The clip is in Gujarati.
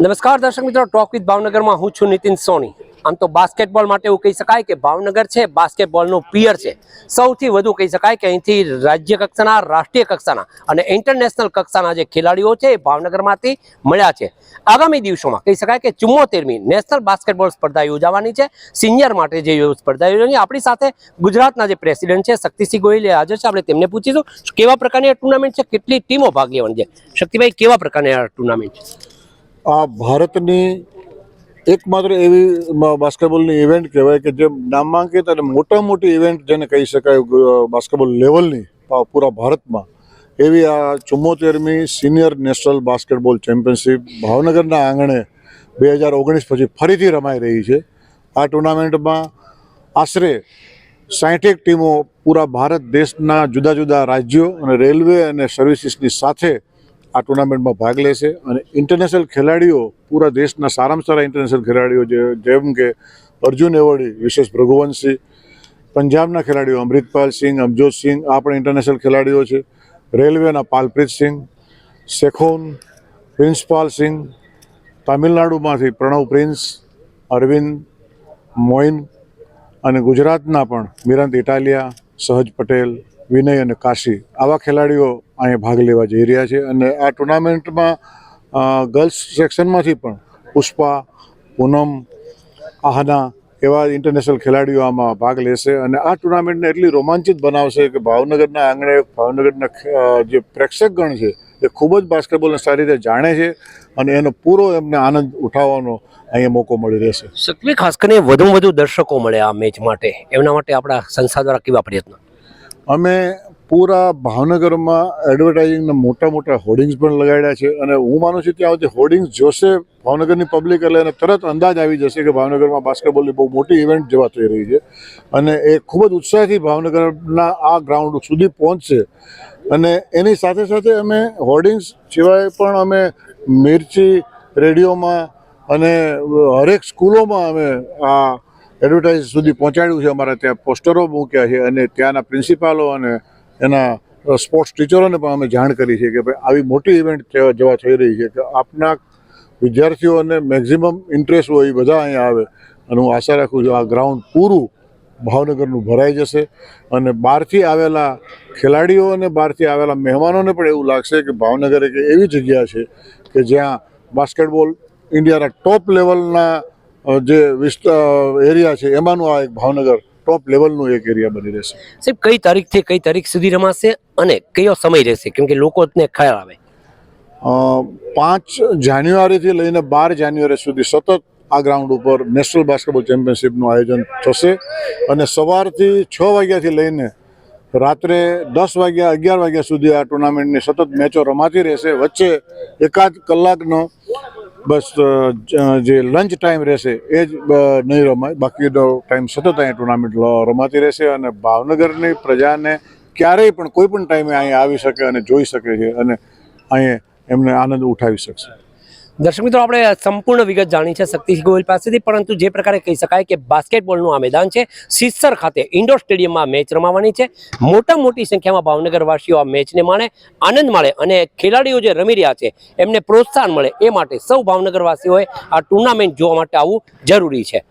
નમસ્કાર દર્શક મિત્રો ટોક વિથ ભાવનગરમાં હું છું નીતિન સોની. આમ તો બાસ્કેટબોલ માટે એવું કહી શકાય કે ભાવનગર છે બાસ્કેટબોલનું પિયર છે. સૌથી વધુ કહી શકાય કે અહીંથી રાજ્ય કક્ષાના, રાષ્ટ્રીય કક્ષાના અને ઇન્ટરનેશનલ કક્ષાના જે ખેલાડીઓ છે, એ ભાવનગરમાંથી મળ્યા છે. આગામી દિવસોમાં કહી શકાય કે ચુમ્મોતેરમી નેશનલ બાસ્કેટબોલ સ્પર્ધા યોજાવાની છે. સિનિયર માટે જે સ્પર્ધા યોજવાની આપણી સાથે ગુજરાતના જે પ્રેસિડેન્ટ છે, શક્તિસિંહ ગોહિલ હાજર છે. આપણે તેમને પૂછીશું કેવા પ્રકારની ટુર્નામેન્ટ છે, કેટલી ટીમો ભાગ લેવાની છે. શક્તિભાઈ, કેવા પ્રકારની આ ટુર્નામેન્ટ છે? આ ભારતની એકમાત્ર એવી બાસ્કેટબોલની ઇવેન્ટ કહેવાય કે જે નામાંકિત અને મોટા મોટી ઇવેન્ટ જેને કહી શકાય બાસ્કેટબોલ લેવલની પૂરા ભારતમાં, એવી આ ચુમ્મોતેરમી સિનિયર નેશનલ બાસ્કેટબોલ ચેમ્પિયનશિપ ભાવનગરના આંગણે બે હજાર ઓગણીસ પછી ફરીથી રમાઈ રહી છે. આ ટુર્નામેન્ટમાં આશરે સાઠેક ટીમો પૂરા ભારત દેશના જુદા જુદા રાજ્યો અને રેલવે અને સર્વિસીસની સાથે આ ટુર્નામેન્ટમાં ભાગ લેશે અને ઇન્ટરનેશનલ ખેલાડીઓ, પૂરા દેશના સારામાં સારા ઇન્ટરનેશનલ ખેલાડીઓ જે જેમ કે અર્જુન એવોર્ડી, વિશેષ ભૃગુવંશી પંજાબના ખેલાડીઓ અમૃતપાલ સિંહ, અમજોત સિંહ, આ પણ ઇન્ટરનેશનલ ખેલાડીઓ છે. રેલવેના પાલપ્રીત સિંહ, શેખોન, પ્રિન્સપાલ સિંહ, તામિલનાડુમાંથી પ્રણવ પ્રિન્સ, અરવિંદ, મોઇન અને ગુજરાતના પણ મિરંત ઇટાલિયા, સહજ પટેલ વિનય અને કાશી આવા ખેલાડીઓ અહીંયા ભાગ લેવા જઈ રહ્યા છે અને આ ટુર્નામેન્ટમાં ગર્લ્સ સેક્શનમાંથી પણ પુષ્પા, પૂનમ, આહના એવા ઇન્ટરનેશનલ ખેલાડીઓ આમાં ભાગ લેશે અને આ ટુર્નામેન્ટને એટલી રોમાંચિત બનાવશે કે ભાવનગરના આંગણે, ભાવનગરના જે પ્રેક્ષકગણ છે એ ખૂબ જ બાસ્કેટબોલને સારી રીતે જાણે છે અને એનો પૂરો એમને આનંદ ઉઠાવવાનો અહીંયા મોકો મળી રહેશે. સક્રિય ખાસ કરીને વધુ વધુ દર્શકો મળે આ મેચ માટે. એમના માટે આપણા સંસ્થા દ્વારા કેવા પ્રયત્ન? અમે પૂરા ભાવનગરમાં એડવર્ટાઇઝિંગના મોટા મોટા હોર્ડિંગ્સ પણ લગાડ્યા છે અને હું માનું છું ત્યાં સુધી હોર્ડિંગ્સ જોશે ભાવનગરની પબ્લિક એટલે એને તરત અંદાજ આવી જશે કે ભાવનગરમાં બાસ્કેટબોલની બહુ મોટી ઇવેન્ટ જેવા થઈ રહી છે. અને એ ખૂબ જ ઉત્સાહથી ભાવનગરના આ ગ્રાઉન્ડ સુધી પહોંચશે. અને એની સાથે સાથે અમે હોર્ડિંગ્સ સિવાય પણ અમે મિર્ચી રેડિયોમાં અને હરેક સ્કૂલોમાં અમે આ એડવર્ટાઇઝ સુધી પહોંચાડ્યું છે. અમારા ત્યાં પોસ્ટરો મૂક્યા છે અને ત્યાંના પ્રિન્સિપાલો અને એના સ્પોર્ટ્સ ટીચરોને પણ અમે જાણ કરી છે કે ભાઈ આવી મોટી ઇવેન્ટ જેવા થઈ રહી છે કે આપના વિદ્યાર્થીઓને મેક્ઝિમમ ઇન્ટરેસ્ટ હોય એ બધા અહીંયા આવે. અને હું આશા રાખું છું આ ગ્રાઉન્ડ પૂરું ભાવનગરનું ભરાઈ જશે. અને બહારથી આવેલા ખેલાડીઓ અને બહારથી આવેલા મહેમાનોને પણ એવું લાગશે કે ભાવનગર એક એવી જગ્યા છે કે જ્યાં બાસ્કેટબોલ ઇન્ડિયાના ટોપ લેવલના જે વિસ્તાર એરિયા છે એમાંનું આ એક ભાવનગર ટોપ લેવલનું એક એરિયા બની રહેશે. સાહેબ કઈ તારીખથી કઈ તારીખ સુધી રમાશે અને કયો સમય રહેશે? કેમ કે લોકોને ખ્યાલ આવે. પાંચ જાન્યુઆરીથી લઈને બાર જાન્યુઆરી સુધી સતત આ ગ્રાઉન્ડ ઉપર નેશનલ બાસ્કેટબોલ ચેમ્પિયનશિપનું આયોજન થશે અને સવારથી છ વાગ્યાથી લઈને રાત્રે દસ વાગ્યા અગિયાર વાગ્યા સુધી આ ટુર્નામેન્ટની સતત મેચો રમાતી રહેશે. વચ્ચે એકાદ કલાકનો બસ જે લંચ ટાઈમ રહેશે એ જ નહીં રમાય. બાકીનો ટાઈમ સતત અહીંયા ટુર્નામેન્ટ રમાતી રહેશે અને ભાવનગરની પ્રજાને ક્યારેય પણ કોઈ પણ ટાઈમે અહીંયા આવી શકે અને જોઈ શકે છે અને અહીંયા એમને આનંદ ઉઠાવી શકશે. દર્શક મિત્રો, આપણે સંપૂર્ણ વિગત જાણી છે શક્તિસિંહ ગોહિલ પાસેથી, પરંતુ જે પ્રકારે કહી શકાય કે બાસ્કેટબોલનું આ મેદાન છે સિસ્સર ખાતે ઇન્ડોર સ્ટેડિયમમાં મેચ રમાવાની છે. મોટા મોટી સંખ્યામાં ભાવનગરવાસીઓ આ મેચને માણે, આનંદ માણે અને ખેલાડીઓ જે રમી રહ્યા છે, એમને પ્રોત્સાહન મળે એ માટે સૌ ભાવનગરવાસીઓએ આ ટુર્નામેન્ટ જોવા માટે આવવું જરૂરી છે.